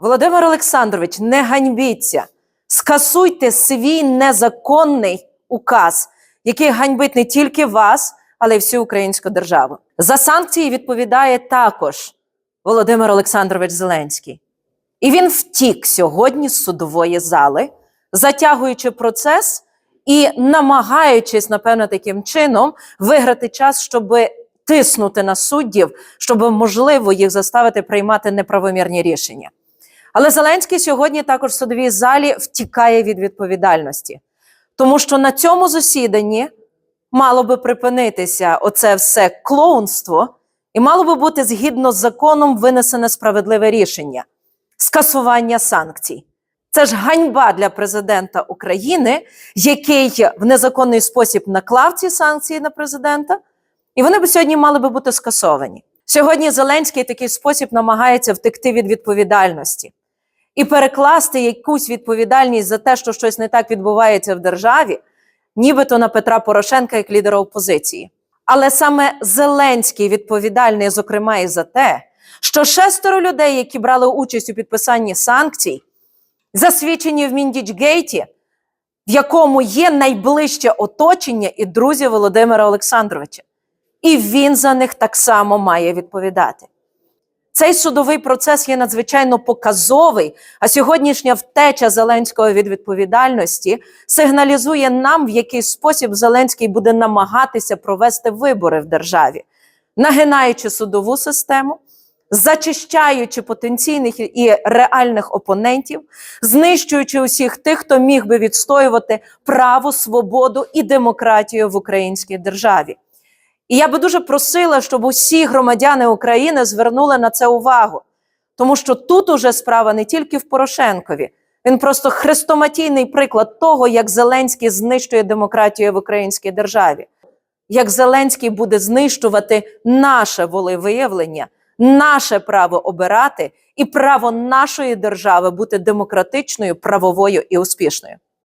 Володимир Олександрович, не ганьбіться, скасуйте свій незаконний указ, який ганьбить не тільки вас, але й всю українську державу. За санкції відповідає також Володимир Олександрович Зеленський. І він втік сьогодні з судової зали, затягуючи процес і намагаючись, напевно, таким чином виграти час, щоб тиснути на суддів, щоб можливо їх заставити приймати неправомірні рішення. Але Зеленський сьогодні також в судовій залі втікає від відповідальності, тому що на цьому засіданні мало би припинитися оце все клоунство, і мало би бути згідно з законом винесене справедливе рішення скасування санкцій. Це ж ганьба для президента України, який в незаконний спосіб наклав ці санкції на президента, і вони б сьогодні мали би бути скасовані. Сьогодні Зеленський такий спосіб намагається втекти від відповідальності і перекласти якусь відповідальність за те, що щось не так відбувається в державі, нібито на Петра Порошенка як лідера опозиції. Але саме Зеленський відповідальний, зокрема, і за те, що шестеро людей, які брали участь у підписанні санкцій, засвідчені в Міндічгейті, в якому є найближче оточення і друзі Володимира Олександровича. І він за них так само має відповідати. Цей судовий процес є надзвичайно показовий, а сьогоднішня втеча Зеленського від відповідальності сигналізує нам, в який спосіб Зеленський буде намагатися провести вибори в державі, нагинаючи судову систему, зачищаючи потенційних і реальних опонентів, знищуючи усіх тих, хто міг би відстоювати право, свободу і демократію в українській державі. І я би дуже просила, щоб усі громадяни України звернули на це увагу, тому що тут уже справа не тільки в Порошенкові. Він просто хрестоматійний приклад того, як Зеленський знищує демократію в українській державі, як Зеленський буде знищувати наше волевиявлення, наше право обирати і право нашої держави бути демократичною, правовою і успішною.